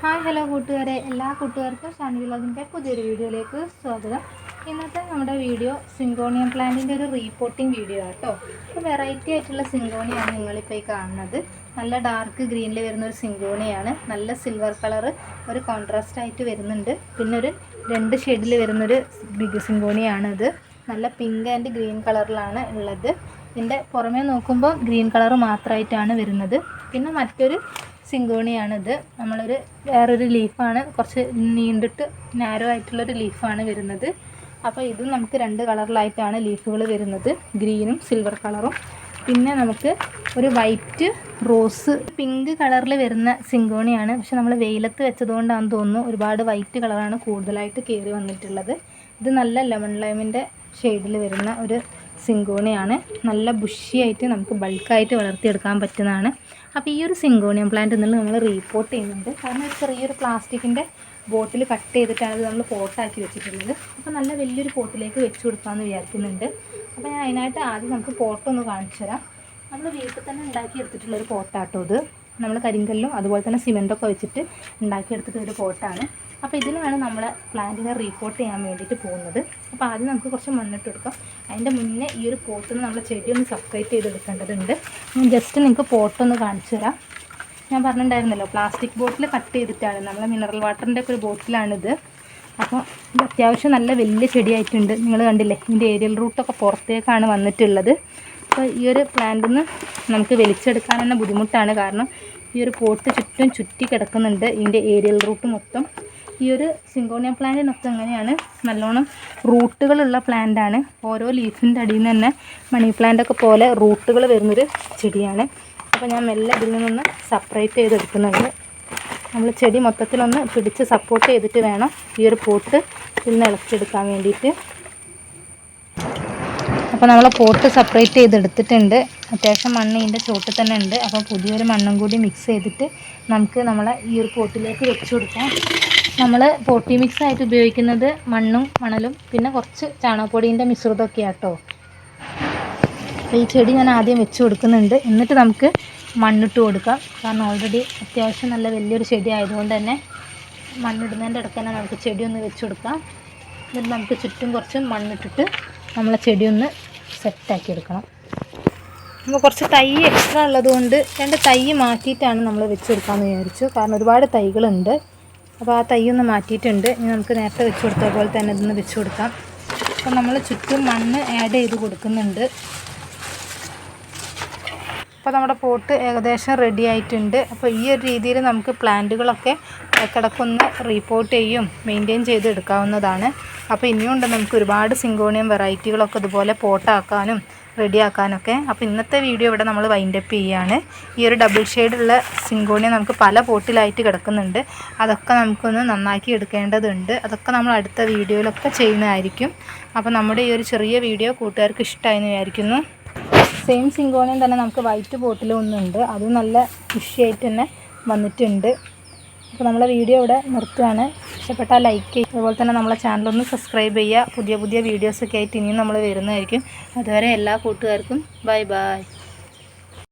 Hi hello കൂട്ടുകാരെ. എല്ലാ കൂട്ടുകാർക്കും ഷാനി വിലോഗിന്റെ പുതിയൊരു വീഡിയോയിലേക്ക് സ്വാഗതം. ഇന്നത്തെ നമ്മുടെ വീഡിയോ സിങ്കോണിയം പ്ലാന്റിന്റെ ഒരു റീപോർട്ടിംഗ് വീഡിയോ ആട്ടോ. അപ്പോൾ വെറൈറ്റി ആയിട്ടുള്ള സിങ്കോണിയാണ് നിങ്ങളിപ്പോൾ ഈ കാണുന്നത്. നല്ല ഡാർക്ക് ഗ്രീനിൽ വരുന്ന ഒരു സിങ്കോണിയാണ്. നല്ല സിൽവർ കളർ ഒരു കോൺട്രാസ്റ്റ് ആയിട്ട് വരുന്നുണ്ട്. പിന്നെ ഒരു രണ്ട് ഷെയ്ഡിൽ വരുന്നൊരു ബിഗ് സിങ്കോണിയാണിത് നല്ല പിങ്ക് ആൻഡ് ഗ്രീൻ കളറിലാണ് ഉള്ളത്. ഇതിന്റെ പുറമേ നോക്കുമ്പോൾ ഗ്രീൻ കളർ മാത്രമായിട്ടാണ് വരുന്നത്. പിന്നെ മറ്റൊരു സിങ്കോണിയാണിത്. നമ്മളൊരു വേറൊരു ലീഫാണ്. കുറച്ച് നീണ്ടിട്ട് നാരോ ആയിട്ടുള്ളൊരു ലീഫാണ് വരുന്നത്. അപ്പോൾ ഇത് നമുക്ക് രണ്ട് കളറിലായിട്ടാണ് ലീഫുകൾ വരുന്നത്. ഗ്രീനും സിൽവർ കളറും. പിന്നെ നമുക്ക് ഒരു വൈറ്റ് റോസ് പിങ്ക് കളറിൽ വരുന്ന സിങ്കോണിയാണ്. പക്ഷെ നമ്മൾ വെയിലത്ത് വെച്ചതുകൊണ്ടാണെന്ന് തോന്നുന്നു ഒരുപാട് വൈറ്റ് കളറാണ് കൂടുതലായിട്ട് കയറി വന്നിട്ടുള്ളത്. ഇത് നല്ല ലെമൺ ലൈമിന്റെ ഷെയ്ഡിൽ വരുന്ന ഒരു സിങ്കോണിയാണ്. നല്ല ബുഷിയായിട്ട് നമുക്ക് ബൾക്കായിട്ട് വളർത്തിയെടുക്കാൻ പറ്റുന്നതാണ്. അപ്പോൾ ഈ ഒരു സിങ്കോണിയം പ്ലാന്റ് എന്നുള്ളത് നമ്മൾ റീപോർട്ട് ചെയ്യുന്നുണ്ട്. കാരണം ചെറിയൊരു പ്ലാസ്റ്റിക്കിന്റെ ബോട്ടിൽ കട്ട് ചെയ്തിട്ടാണ് ഇത് നമ്മൾ പോട്ടാക്കി വെച്ചിട്ടുള്ളത്. അപ്പോൾ നല്ല വലിയൊരു പോട്ടിലേക്ക് വെച്ച് കൊടുക്കാമെന്ന് വിചാരിക്കുന്നുണ്ട്. അപ്പോൾ ഞാൻ അതിനായിട്ട് ആദ്യം നമുക്ക് പോട്ടൊന്ന് കാണിച്ചു തരാം നമ്മൾ വീട്ടിൽ തന്നെ ഉണ്ടാക്കിയെടുത്തിട്ടുള്ള ഒരു പോട്ടാട്ടോ ഇത്. നമ്മൾ കരിങ്കല്ലും അതുപോലെ തന്നെ സിമെന്റൊക്കെ വെച്ചിട്ട് ഉണ്ടാക്കിയെടുത്തിട്ട് ഒരു പോട്ടാണ്. അപ്പോൾ ഇതിലാണ് നമ്മൾ പ്ലാന്റിനെ റീപോർട്ട് ചെയ്യാൻ വേണ്ടിയിട്ട് പോകുന്നത്. അപ്പോൾ ആദ്യം നമുക്ക് കുറച്ച് മണ്ണിട്ട് കൊടുക്കാം. അതിന്റെ മുന്നേ ഈ ഒരു പോട്ടിൽ നമ്മൾ ചെടി ഒന്ന് സെപ്പറേറ്റ് ചെയ്തെടുക്കേണ്ടതുണ്ട് ഞാൻ ജസ്റ്റ് നിങ്ങൾക്ക് പോട്ടൊന്ന് കാണിച്ചു തരാം. ഞാൻ പറഞ്ഞിട്ടുണ്ടായിരുന്നല്ലോ പ്ലാസ്റ്റിക് ബോട്ടിൽ കട്ട് ചെയ്തിട്ടാണ്. നമ്മൾ മിനറൽ വാട്ടറിന്റെ ഒക്കെ ഒരു ബോട്ടിലാണിത് അപ്പോൾ ഇത് അത്യാവശ്യം നല്ല വലിയ ചെടിയായിട്ടുണ്ട്. നിങ്ങൾ കണ്ടില്ലേ ഇതിന്റെ ഏരിയൽ റൂട്ടൊക്കെ പുറത്തേക്കാണ് വന്നിട്ടുള്ളത്. അപ്പോൾ ഈ ഒരു പ്ലാന്റിൽ നിന്ന് നമുക്ക് വലിച്ചെടുക്കാൻ തന്നെ ബുദ്ധിമുട്ടാണ്. കാരണം ഈ ഒരു പോട്ട് ചുറ്റും ചുറ്റി കിടക്കുന്നുണ്ട് ഇതിന്റെ ഏരിയൽ റൂട്ട് മൊത്തം. ഈ ഒരു സിങ്കോണിയ പ്ലാന്റിനൊക്കെ എങ്ങനെയാണ് നല്ലോണം റൂട്ടുകളുള്ള പ്ലാന്റാണ് ഓരോ ലീഫിന്റെ അടിയിൽ നിന്ന് തന്നെ മണി പ്ലാന്റൊക്കെ പോലെ റൂട്ടുകൾ വരുന്നൊരു ചെടിയാണ്. അപ്പോൾ ഞാൻ മെല്ലെ ഇതിൽ നിന്നൊന്ന് സെപ്പറേറ്റ് ചെയ്തെടുക്കുന്നുണ്ട്. നമ്മൾ ചെടി മൊത്തത്തിലൊന്ന് പിടിച്ച് സപ്പോർട്ട് ചെയ്തിട്ട് വേണം ഈ ഒരു പോട്ട് ഇതിൽ നിന്ന് ഇളക്കിയെടുക്കാൻ വേണ്ടിയിട്ട്. അപ്പോൾ നമ്മൾ പോട്ട് സെപ്പറേറ്റ് ചെയ്തെടുത്തിട്ടുണ്ട്. അത്യാവശ്യം മണ്ണ് ഇതിന്റെ ചോട്ടിൽ തന്നെ ഉണ്ട്. അപ്പോൾ പുതിയൊരു മണ്ണും കൂടി മിക്സ് ചെയ്തിട്ട് നമുക്ക് നമ്മളെ ഈ ഒരു പോട്ടിലേക്ക് വെച്ച് കൊടുക്കാം. നമ്മൾ പോട്ടി മിക്സ് ആയിട്ട് ഉപയോഗിക്കുന്നത് മണ്ണും മണലും പിന്നെ കുറച്ച് ചാണകപ്പൊടീന്റെ മിശ്രിതമൊക്കെ ആട്ടോ. അപ്പോൾ ഈ ചെടി ഞാൻ ആദ്യം വെച്ച് കൊടുക്കുന്നുണ്ട്. എന്നിട്ട് നമുക്ക് മണ്ണിട്ട് കൊടുക്കാം. കാരണം ഓൾറെഡി അത്യാവശ്യം നല്ല വലിയൊരു ചെടി ആയതുകൊണ്ട് തന്നെ മണ്ണിടുന്നതിന്റെ ഇടയ്ക്ക് തന്നെ നമുക്ക് ചെടിയൊന്ന് വെച്ച് കൊടുക്കാം. എന്നിട്ട് നമുക്ക് ചുറ്റും കുറച്ച് മണ്ണിട്ടിട്ട് നമ്മളെ ചെടിയൊന്ന് സെറ്റാക്കി എടുക്കണം. നമ്മൾ കുറച്ച് തൈ എക്സ്ട്രാ ഉള്ളതുകൊണ്ട് രണ്ട് തൈ മാറ്റിയിട്ടാണ് നമ്മൾ വെച്ച് കൊടുക്കാമെന്ന് വിചാരിച്ചു. കാരണം ഒരുപാട് തൈകളുണ്ട്. അപ്പോൾ ആ തൈ ഒന്ന് മാറ്റിയിട്ടുണ്ട്. ഇനി നമുക്ക് നേരത്തെ വെച്ച് കൊടുത്ത പോലെ തന്നെ ഇതൊന്ന് വെച്ച് കൊടുക്കാം. അപ്പോൾ നമ്മൾ ചുറ്റും മണ്ണ് ആഡ് ചെയ്ത് കൊടുക്കുന്നുണ്ട്. അപ്പോൾ നമ്മുടെ പോട്ട് ഏകദേശം റെഡി ആയിട്ടുണ്ട്. അപ്പോൾ ഈ ഒരു രീതിയിൽ നമുക്ക് പ്ലാന്റുകളൊക്കെ കിടക്കൊന്ന് റീപോർട്ട് ചെയ്യും മെയിന്റെയിൻ ചെയ്ത് എടുക്കാവുന്നതാണ്. അപ്പോൾ ഇനിയുണ്ട് നമുക്ക് ഒരുപാട് സിങ്കോണിയം വെറൈറ്റികളൊക്കെ ഇതുപോലെ പോട്ടാക്കാനും റെഡിയാക്കാനൊക്കെ അപ്പോൾ ഇന്നത്തെ വീഡിയോ ഇവിടെ നമ്മൾ വൈൻഡപ്പ് ചെയ്യുകയാണ് ഈ ഒരു ഡബിൾ ഷെയ്ഡുള്ള സിങ്കോണിയം നമുക്ക് പല പോട്ടിലായിട്ട് കിടക്കുന്നുണ്ട്. അതൊക്കെ നമുക്കൊന്ന് നന്നാക്കി എടുക്കേണ്ടതുണ്ട്. അതൊക്കെ നമ്മൾ അടുത്ത വീഡിയോയിലൊക്കെ ചെയ്യുന്നതായിരിക്കും. അപ്പോൾ നമ്മുടെ ഈ ഒരു ചെറിയ വീഡിയോ കൂട്ടുകാർക്ക് ഇഷ്ടമായെന്ന് വിചാരിക്കുന്നു. സെയിം സിങ്കോണിയം തന്നെ നമുക്ക് വൈറ്റ് ബോട്ടിലും ഒന്നുണ്ട് അത് നല്ല ഫിഷിയായിട്ട് തന്നെ വന്നിട്ടുണ്ട്. അപ്പോൾ നമ്മളെ വീഡിയോ ഇവിടെ നിർത്തുകയാണ് ഇഷ്ടപ്പെട്ടാൽ ലൈക്ക് ചെയ്യുക. അതുപോലെ തന്നെ നമ്മളെ ചാനലൊന്ന് സബ്സ്ക്രൈബ് ചെയ്യുക. പുതിയ പുതിയ വീഡിയോസൊക്കെ ആയിട്ട് ഇനിയും നമ്മൾ വരുന്നതായിരിക്കും. അതുവരെ എല്ലാ കൂട്ടുകാർക്കും ബൈ ബൈ